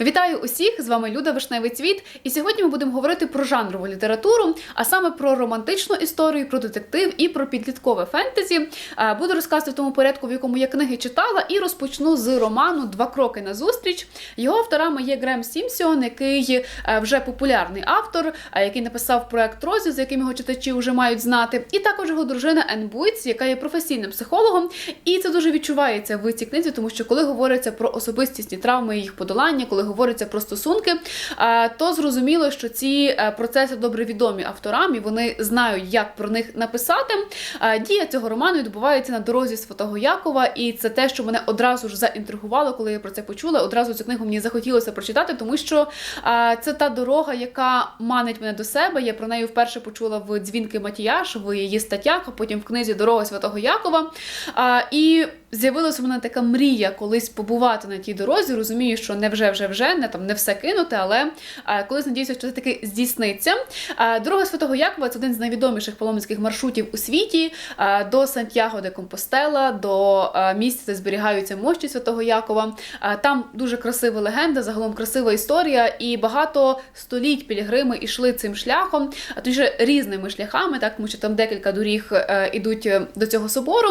Вітаю усіх! З вами Люда Вишневий Цвіт. І сьогодні ми будемо говорити про жанрову літературу, а саме про романтичну історію, про детектив і про підліткове фентезі. Е, Буду розказувати в тому порядку, в якому я книги читала, і розпочну з роману Два кроки на зустріч. Його авторами є Грем Сімсіон, який е, вже популярний автор, е, який написав проект Розі, за яким його читачі вже мають знати, і також його дружина Ен Буйц, яка є професійним психологом. І це дуже відчувається в цій книзі, тому що коли говориться про особистісні травми і їх подолання, коли говориться про стосунки, е, то зрозуміло, що ці е, процеси добре відомі авторам, і вони знають, як про них написати. Е, Дія цього роману відбувається на дорозі Святого Якова, і це те, що мене одразу ж заінтригувало, коли я про це почула. Одразу цю книгу мені захотілося прочитати, тому що це та дорога, яка манить мене до себе. Я про неї вперше почула в дзвінки Матіяш в її статтях, а потім в книзі Дорога Святого Якова. І з'явилася в мене така мрія колись побувати на тій дорозі. Розумію, що не вже вже вже не там не все кинути, але е, колись надіюся, що це таки здійсниться. Е, Дорога Святого Якова це один з найвідоміших паломницьких маршрутів у світі е, до Сантьяго де Компостела, до місця, де зберігаються мощі Святого Якова. Там дуже красива легенда, загалом красива історія, і багато століть пілігрими йшли цим шляхом, а точніше різними шляхами, так тому що там декілька доріг ідуть до цього собору.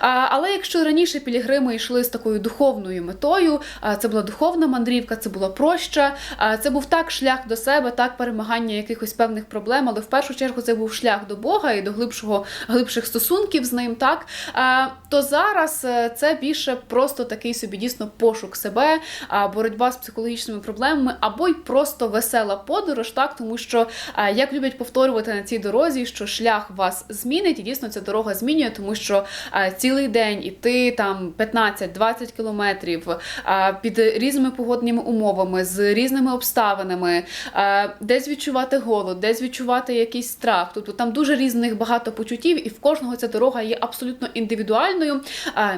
Але якщо раніше пілігрими йшли з такою духовною метою, це була духовна мандрівка, це була проща, це був так шлях до себе, так перемагання якихось певних проблем, але в першу чергу це був шлях до Бога і до глибшого глибших стосунків з ним. Так то зараз е, це більше просто такий собі дійсно пошук себе, боротьба з психологічними проблемами, або й просто весела подорож, так тому що як люблять повторювати на цій дорозі, що шлях вас змінить, і дійсно ця дорога змінює, тому що цілий день іти там 15-20 кілометрів під різними погодними умовами, з різними обставинами, десь відчувати голод, десь відчувати якийсь страх. Тобто там дуже різних багато почуттів, і в кожного ця дорога є абсолютно індивідуальною.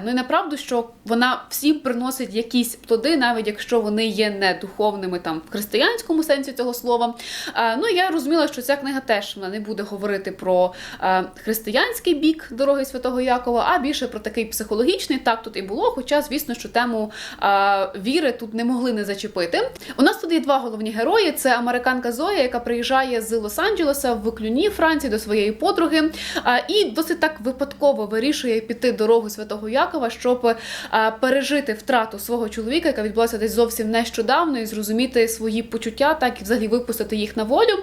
Ну і направду, що вона всім приносить якісь плоди, навіть якщо вони є не духовними там в християнському сенсі цього слова. А, ну я розуміла, що ця книга теж вона не буде говорити про е, християнський бік дороги Святого Якова, а більше про такий психологічний. Так тут і було. Хоча, звісно, що тему е, віри тут не могли не зачепити. У нас тут є два головні герої: це американка Зоя, яка приїжджає з Лос-Анджелеса в Клюні, Франції, до своєї подруги, і досить так випадково вирішує піти дорогу Святого Якова, щоб пережити втрату свого чоловіка, яка відбулася десь зовсім нещодавно, і зрозуміти свої почуття, так і взагалі випустити їх на волю.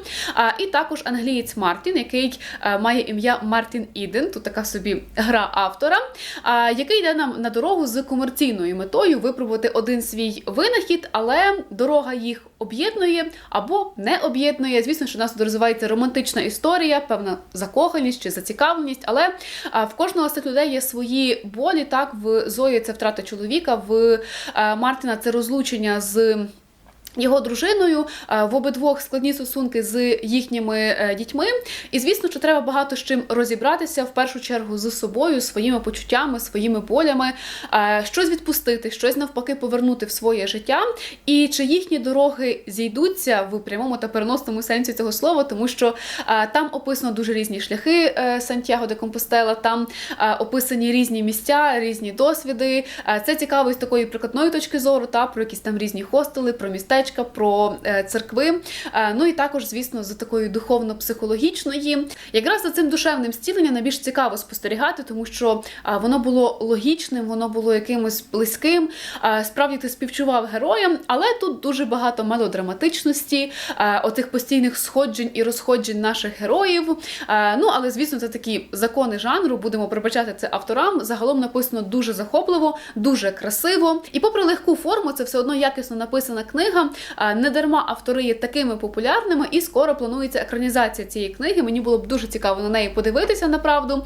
І також англієць Мартін, який має ім'я Мартін Іден, тут така собі гра автора, який йде нам на дорогу з комерційною метою випробувати один свій винахід, дорога їх об'єднує або не об'єднує. Звісно, що у нас тут розвивається романтична історія, певна закоханість чи зацікавленість, але в кожного з цих людей є свої болі. Так, в Зої це втрата чоловіка, в е, Мартіна це розлучення з. Його дружиною е, в обидвох складні стосунки з їхніми е, дітьми, і звісно, що треба багато з чим розібратися в першу чергу з собою, своїми почуттями, своїми болями, е, щось відпустити, щось навпаки повернути в своє життя. І чи їхні дороги зійдуться в прямому та переносному сенсі цього слова, тому що там описано дуже різні шляхи Сантьяго де Компостела, там описані різні місця, різні досвіди. Це цікаво з такої прикладної точки зору, та про якісь там різні хостели, про містечка, про е, церкви. Е, Ну і також, звісно, з такої духовно-психологічної. Якраз за цим душевним зціленням найбільш цікаво спостерігати, тому що е, воно було логічним, воно було якимось близьким. Справді ти співчував героям, але тут дуже багато мелодраматичності, оцих постійних сходжень і розходжень наших героїв. Ну, але звісно, це такі закони жанру. Будемо прибачати це авторам. Загалом написано дуже захопливо, дуже красиво. І попри легку форму, це все одно якісно написана книга. Не дарма автори є такими популярними, і скоро планується екранізація цієї книги. Мені було б дуже цікаво на неї подивитися направду.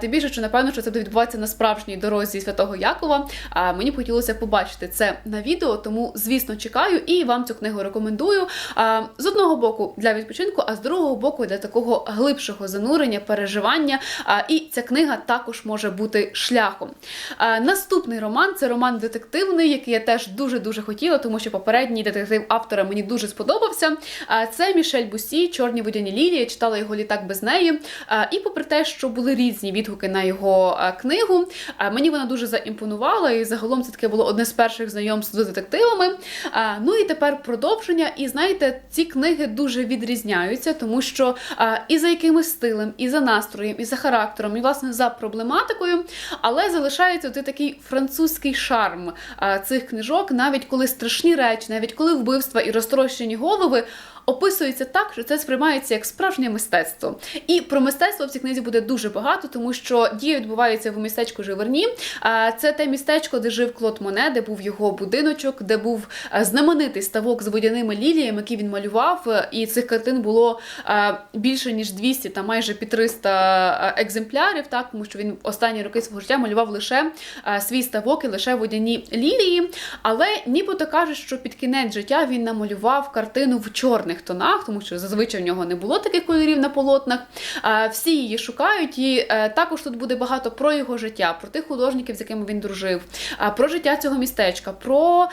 Тим більше, що напевно, що це буде відбуватися на справжній дорозі Святого Якова. Мені б хотілося побачити це на відео, тому звісно чекаю і вам цю книгу рекомендую. З одного боку для відпочинку, а з другого боку для такого глибшого занурення, переживання. І ця книга також може бути шляхом. Наступний роман це роман детективний, який я теж дуже дуже хотіла, тому що попередній детектив детектив автора мені дуже сподобався. Це Мішель Бусі, Чорні водяні лілії. Читала його літак без неї. І попри те, що були різні відгуки на його книгу, мені вона дуже заімпонувала, і загалом це таке було одне з перших знайомств з детективами. Ну і тепер продовження. І знаєте, ці книги дуже відрізняються, тому що і за якимось стилем, і за настроєм, і за характером, і власне за проблематикою, але залишається такий французький шарм цих книжок, навіть коли страшні речі, навіть коли вбивства і розтрощені голови. Описується так, що це сприймається як справжнє мистецтво. І про мистецтво в цій книзі буде дуже багато, тому що дія відбувається в містечку Живерні. Це те містечко, де жив Клод Моне, де був його будиночок, де був знаменитий ставок з водяними ліліями, який він малював. І цих картин було більше ніж 200, та майже під 300 е, екземплярів, так тому що він останні роки свого життя малював лише свій ставок і лише водяні лілії. Але нібито кажуть, що під кінець життя він намалював картину в чорних тонах, тому що зазвичай в нього не було таких кольорів на полотнах. Всі її шукають, і е, також тут буде багато про його життя, про тих художників, з якими він дружив, про життя цього містечка, про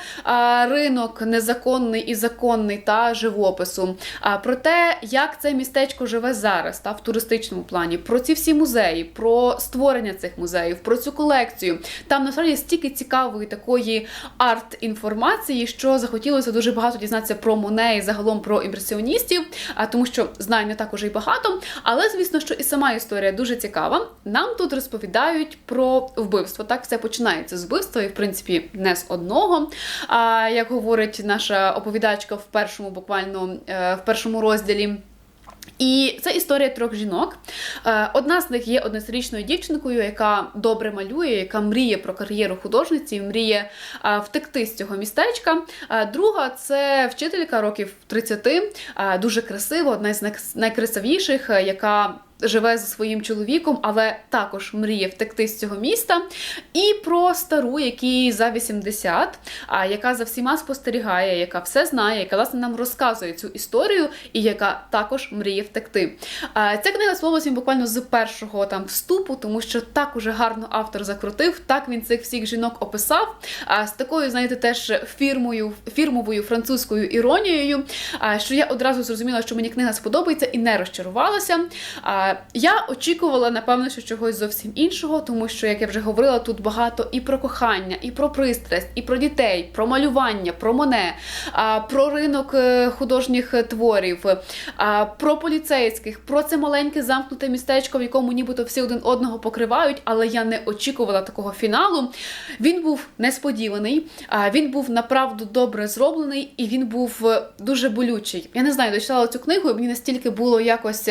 ринок незаконний і законний та живопису, про те, як це містечко живе зараз, та в туристичному плані, про ці всі музеї, про створення цих музеїв, про цю колекцію. Там насправді стільки цікавої такої арт-інформації, що захотілося дуже багато дізнатися про Моне і загалом про імпресіоністів, тому що знаю не так уже й багато. Але звісно, що і сама історія дуже цікава. Нам тут розповідають про вбивство. Так, все починається з вбивства, і в принципі не з одного. А як говорить наша оповідачка в першому, буквально е, в першому розділі. І це історія трьох жінок. Е, Одна з них є 11-річною дівчинкою, яка добре малює, яка мріє про кар'єру художниці, мріє е, втекти з цього містечка. Е, Друга це вчителька років 30, е, дуже красива, одна з найкрасивіших, яка живе зі своїм чоловіком, але також мріє втекти з цього міста. І про стару, якій за 80, а яка за всіма спостерігає, яка все знає, яка власне нам розказує цю історію, і яка також мріє втекти. Ця книга склалася буквально з першого там вступу, тому що так уже гарно автор закрутив, так він цих всіх жінок описав. А з такою, знаєте, теж фірмою, фірмовою французькою іронією, що я одразу зрозуміла, що мені книга сподобається і не розчарувалася. Я очікувала, напевно, що чогось зовсім іншого, тому що, як я вже говорила, тут багато і про кохання, і про пристрасть, і про дітей, про малювання, про моне, про ринок е, художніх е, творів, про поліцейських, про це маленьке замкнуте містечко, в якому нібито всі один одного покривають, але я не очікувала такого фіналу. Він був несподіваний, він був направду добре зроблений, і він був е, дуже болючий. Я не знаю, дочитала цю книгу, і мені настільки було якось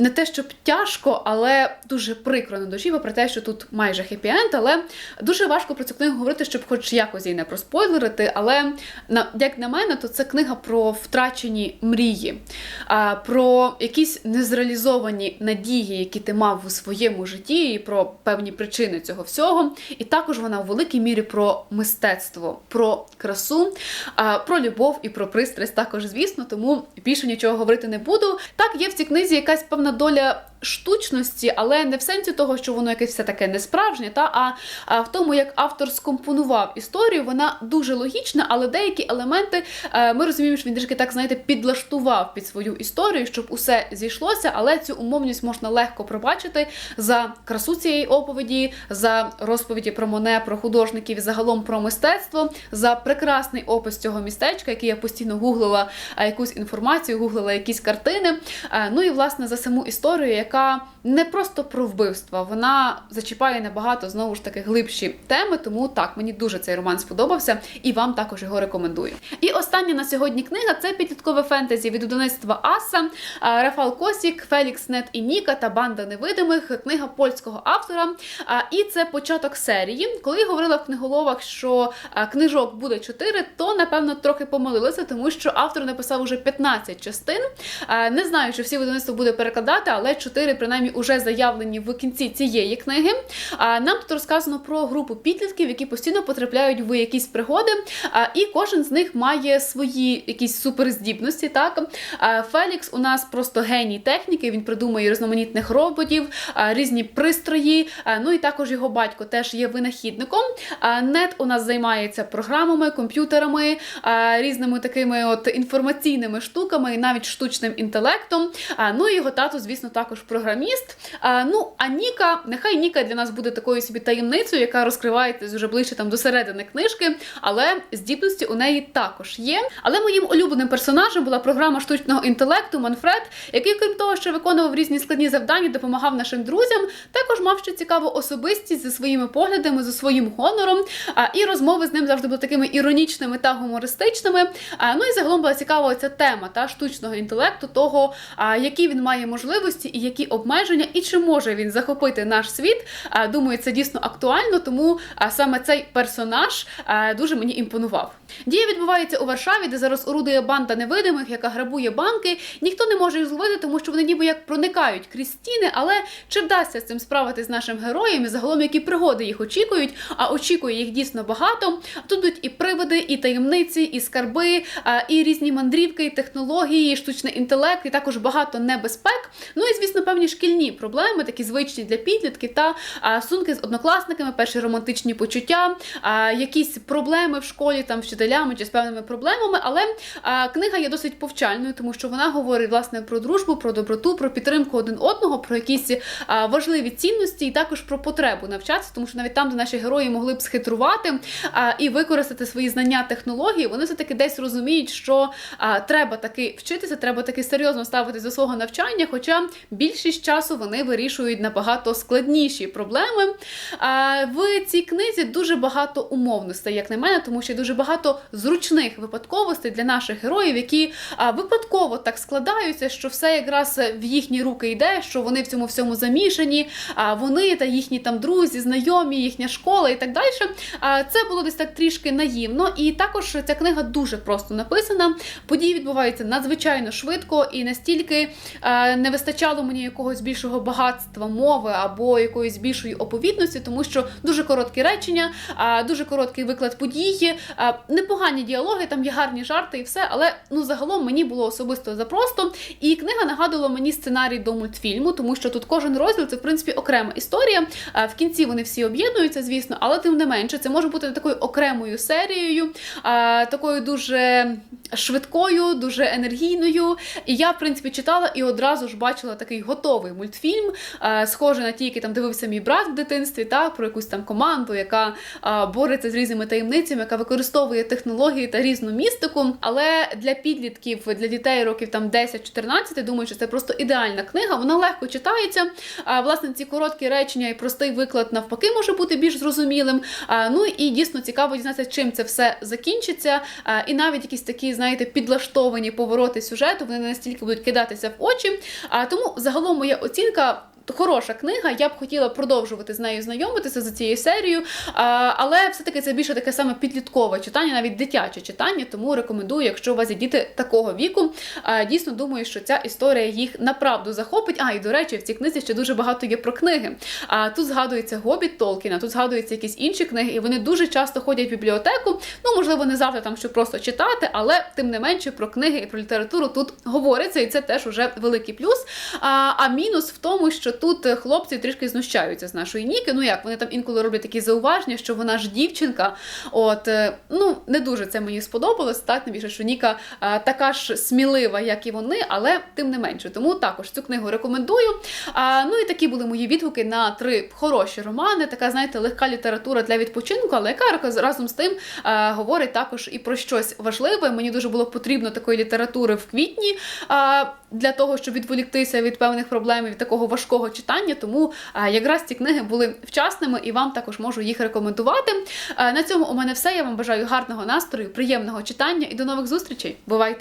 не те, щоб тяжко, але дуже прикро на душі, попри те, що тут майже хеппі-енд, але дуже важко про цю книгу говорити, щоб хоч якось її не проспойлерити. Але як на мене, то це книга про втрачені мрії, про якісь незреалізовані надії, які ти мав у своєму житті, і про певні причини цього всього. І також вона в великій мірі про мистецтво, про красу, про любов і про пристрасть також, звісно, тому більше нічого говорити не буду. Так, є в цій книзі якась певна доля штучності, але не в сенсі того, що воно якесь все таке несправжнє, та а, в тому, як автор скомпонував історію, вона дуже логічна, але деякі елементи е, ми розуміємо, що він трішки так знаєте підлаштував під свою історію, щоб усе зійшлося, але цю умовність можна легко пробачити за красу цієї оповіді, за розповіді про Моне, про художників, і загалом про мистецтво, за прекрасний опис цього містечка, який я постійно гуглила якусь інформацію, гуглила якісь картини. Е, Ну і власне за саму історію, яка не просто про вбивство, вона зачіпає набагато знову ж таки глибші теми. Тому так мені дуже цей роман сподобався, і вам також його рекомендую. І остання на сьогодні книга це підліткове фентезі від видавництва Аса, Рафал Косік, Фелікс Нет і Ніка та банда невидимих. Книга польського автора. І це початок серії. Коли я говорила в книголовах, що книжок буде 4, то напевно трохи помилилися, тому що автор написав уже 15 частин. Не знаю, чи всі видавництво буде перекладати, але 4 чотири, принаймні, уже заявлені в кінці цієї книги. А нам тут розказано про групу підлітків, які постійно потрапляють в якісь пригоди, і кожен з них має свої якісь суперздібності. Так Фелікс у нас просто геній техніки. Він придумує різноманітних роботів, різні пристрої. Ну і також його батько теж є винахідником. Нет у нас займається програмами, комп'ютерами, різними такими от інформаційними штуками, і навіть штучним інтелектом. А, Ну і його тато, звісно, також програміст. А, Ну а Ніка, нехай Ніка для нас буде такою собі таємницею, яка розкривається вже ближче там до середини книжки, але здібності у неї також є. Але моїм улюбленим персонажем була програма штучного інтелекту Манфред, який, крім того, що виконував різні складні завдання, допомагав нашим друзям, також мав ще цікаву особистість зі своїми поглядами, зі своїм гонором. А, і розмови з ним завжди були такими іронічними та гумористичними. А, ну і загалом була цікава ця тема та штучного інтелекту, того, а, які він має можливості і які обмеження, і чи може він захопити наш світ. Думаю, це дійсно актуально, тому саме цей персонаж дуже мені імпонував. Дія відбувається у Варшаві, де зараз орудує банда невидимих, яка грабує банки. Ніхто не може їх зловити, тому що вони ніби як проникають крізь стіни. Але чи вдасться з цим справитись нашим героям? І загалом які пригоди їх очікують? А очікує їх дійсно багато. Тут будуть і приводи, і таємниці, і скарби, і різні мандрівки, і технології, і штучний інтелект, і також багато небезпек. Ну і звісно, певні шкільні проблеми, такі звичні для підлітків, та сумки з однокласниками, перші романтичні почуття, якісь проблеми в школі там вчителями чи з певними проблемами. Але книга є досить повчальною, тому що вона говорить власне про дружбу, про доброту, про підтримку один одного, про якісь важливі цінності, і також про потребу навчатися, тому що навіть там, де наші герої могли б схитрувати і використати свої знання технології, вони все таки десь розуміють, що треба таки вчитися, треба таки серйозно ставитися до свого навчання. Хоча більшість часу вони вирішують набагато складніші проблеми. В цій книзі дуже багато умовностей, як на мене, тому що дуже багато зручних випадковостей для наших героїв, які випадково так складаються, що все якраз в їхні руки йде, що вони в цьому всьому замішані. А вони та їхні там друзі, знайомі, їхня школа і так далі. А, це було десь так трішки наївно. І також ця книга дуже просто написана. Події відбуваються надзвичайно швидко і настільки не вистачало мені якогось більшого багатства мови або якоїсь більшої оповідності, тому що дуже короткі речення, дуже короткий виклад події, непогані діалоги, там є гарні жарти і все. Але ну загалом мені було особисто запросто. І книга нагадувала мені сценарій до мультфільму, тому що тут кожен розділ це в принципі окрема історія. В кінці вони всі об'єднуються, звісно, але тим не менше, це може бути такою окремою серією, такою дуже швидкою, дуже енергійною. І я, в принципі, читала і одразу ж бачила такий готовий мультфільм, е, схожий на ті, який там дивився мій брат в дитинстві, так, про якусь там команду, яка е, бореться з різними таємницями, яка використовує технології та різну містику. Але для підлітків, для дітей років там 10-14, думаю, що це просто ідеальна книга. Вона легко читається. Власне, ці короткі речення і простий виклад навпаки може бути більш зрозумілим. Ну і дійсно цікаво дізнатися, чим це все закінчиться. І навіть якісь такі, знаєте, підлаштовані повороти сюжету, вони не настільки будуть кидатися в очі. Тому загалом моя оцінка. Хороша книга, я б хотіла продовжувати з нею знайомитися за цією серією, але все-таки це більше таке саме підліткове читання, навіть дитяче читання, тому рекомендую, якщо у вас є діти такого віку. Дійсно думаю, що ця історія їх направду захопить. А, і до речі, в цій книзі ще дуже багато є про книги. А тут згадується Гобіт Толкіна, тут згадуються якісь інші книги, і вони дуже часто ходять в бібліотеку. Ну, можливо, не завжди там, щоб просто читати, але тим не менше про книги і про літературу тут говориться, і це теж уже великий плюс. А мінус в тому, що тут хлопці трішки знущаються з нашої Ніки. Ну як вони там інколи роблять такі зауваження, що вона ж дівчинка. От е, ну не дуже це мені сподобалось. Так не більше, що Ніка а, така ж смілива, як і вони, але тим не менше. Тому також цю книгу рекомендую. А, ну і такі були мої відгуки на три хороші романи. Така, знаєте, легка література для відпочинку, але яка разом з тим а, говорить також і про щось важливе. Мені дуже було потрібно такої літератури в квітні. А, для того, щоб відволіктися від певних проблем, від такого важкого читання. Тому якраз ці книги були вчасними і вам також можу їх рекомендувати. На цьому у мене все. Я вам бажаю гарного настрою, приємного читання і до нових зустрічей. Бувайте!